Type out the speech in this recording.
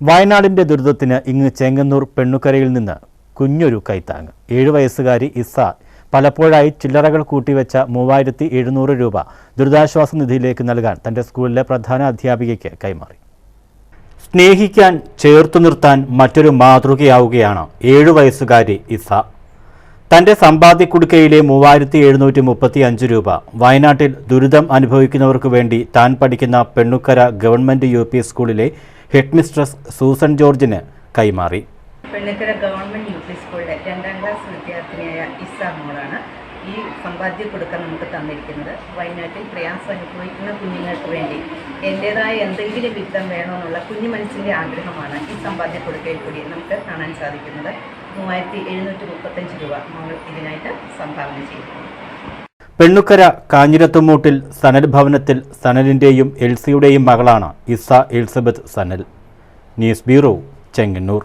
വയനാടിന്റെ ദുരിതത്തിന് ഇങ്ങ് ചെങ്ങന്നൂർ പെണ്ണുക്കരയിൽ നിന്ന് കുഞ്ഞൊരു കൈത്താങ്ങ് ഏഴു വയസ്സുകാരി ഇസ പലപ്പോഴായി ചില്ലറകൾ കൂട്ടിവെച്ച മൂവായിരത്തി എഴുന്നൂറ് രൂപ ദുരിതാശ്വാസ നിധിയിലേക്ക് നൽകാൻ തന്റെ സ്കൂളിലെ പ്രധാന അധ്യാപികയ്ക്ക് കൈമാറി. സ്നേഹിക്കാൻ ചേർത്തു നിർത്താൻ മറ്റൊരു മാതൃകയാവുകയാണ് ഏഴു വയസ്സുകാരി ഇസ. തന്റെ സമ്പാദ്യക്കുടുക്കയിലെ മൂവായിരത്തി എഴുന്നൂറ്റി മുപ്പത്തി അഞ്ച് രൂപ വയനാട്ടിൽ ദുരിതം അനുഭവിക്കുന്നവർക്ക് വേണ്ടി താൻ പഠിക്കുന്ന Pennukkara government U P headmistress Susan ജോർജിന് കൈമാറി. പെണ്ണക്കര ഗവൺമെന്റ് യു പി സ്കൂളിലെ രണ്ടാം ക്ലാസ് വിദ്യാർത്ഥിനിയായ ഇസ മോളാണ് ഈ സമ്പാദ്യ കൊടുക്കാൻ നമുക്ക് തന്നിരിക്കുന്നത്. വയനാട്ടിൽ പ്രയാസം അനുഭവിക്കുന്ന കുഞ്ഞുങ്ങൾക്ക് വേണ്ടി എന്റേതായ എന്തെങ്കിലും വിത്തം വേണമെന്നുള്ള കുഞ്ഞു മനസ്സിന്റെ ആഗ്രഹമാണ് ഈ സമ്പാദ്യ കൊടുക്കയിൽ കൂടി നമുക്ക് കാണാൻ സാധിക്കുന്നത്. മൂവായിരത്തി എഴുന്നൂറ്റി മുപ്പത്തഞ്ച് രൂപ നമ്മൾ ഇതിനായിട്ട് സംഭാവന ചെയ്യുന്നു പെണ്ണുക്കര കാഞ്ഞിരത്തുമൂട്ടിൽ സനൽ ഭവനത്തിൽ സനലിന്റെയും എൽസിയുടെയും മകളാണ് Isa Elizabeth Sanal. News bureau Chengannur.